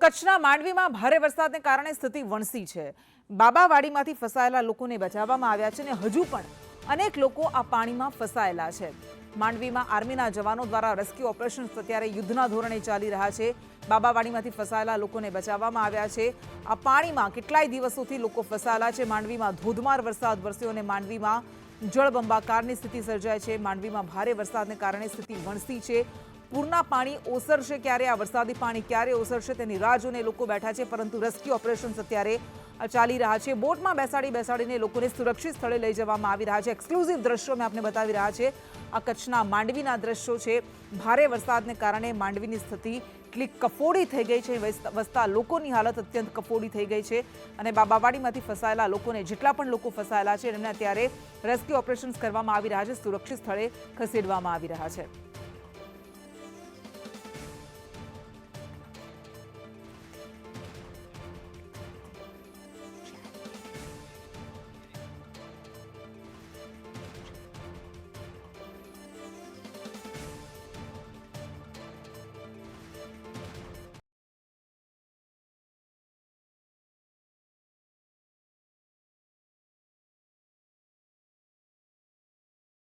કચ્છના માંડવીમાં ભારે વરસાદને કારણે સ્થિતિ વણસી છે. બાબાવાડીમાંથી ફસાયેલા લોકોને બચાવવામાં આવ્યા છે અને હજુ પણ અનેક લોકો આ પાણીમાં ફસાયેલા છે. માંડવીમાં આર્મીના જવાનો દ્વારા રેસ્ક્યુ ઓપરેશન અત્યારે યુદ્ધના ધોરણે ચાલી રહ્યા છે. બાબાવાડીમાંથી ફસાયેલા લોકોને બચાવવામાં આવ્યા છે. આ પાણીમાં કેટલાય દિવસોથી લોકો ફસાયેલા છે. માંડવીમાં ધોધમાર વરસાદ વરસ્યો અને માંડવીમાં જળબંબાકારની સ્થિતિ સર્જાય છે. માંડવીમાં ભારે વરસાદને કારણે સ્થિતિ વણસી છે. પૂરના પાણી ઓસરશે ક્યારે? આ વરસાદી પાણી ક્યારે ઓસરશે? તેની રાહ જોઈને લોકો બેઠા છે, પરંતુ રેસ્ક્યુ ઓપરેશન્સ અત્યારે ચાલી રહ્યા છે. બોટમાં બેસાડી બેસાડીને લોકોને સુરક્ષિત સ્થળે લઈ જવામાં આવી રહ્યા છે. એક્સક્લુઝિવ દ્રશ્યો મેં આપને બતાવી રહ્યા છે. આ કચ્છના માંડવીના દ્રશ્યો છે. ભારે વરસાદને કારણે માંડવીની સ્થિતિ એટલી કફોડી થઈ ગઈ છે. વસતા લોકોની હાલત અત્યંત કફોડી થઈ ગઈ છે અને બાબાવાડીમાંથી ફસાયેલા લોકોને જેટલા પણ લોકો ફસાયેલા છે, એમને અત્યારે રેસ્ક્યુ ઓપરેશન્સ કરવામાં આવી રહ્યા છે. સુરક્ષિત સ્થળે ખસેડવામાં આવી રહ્યા છે.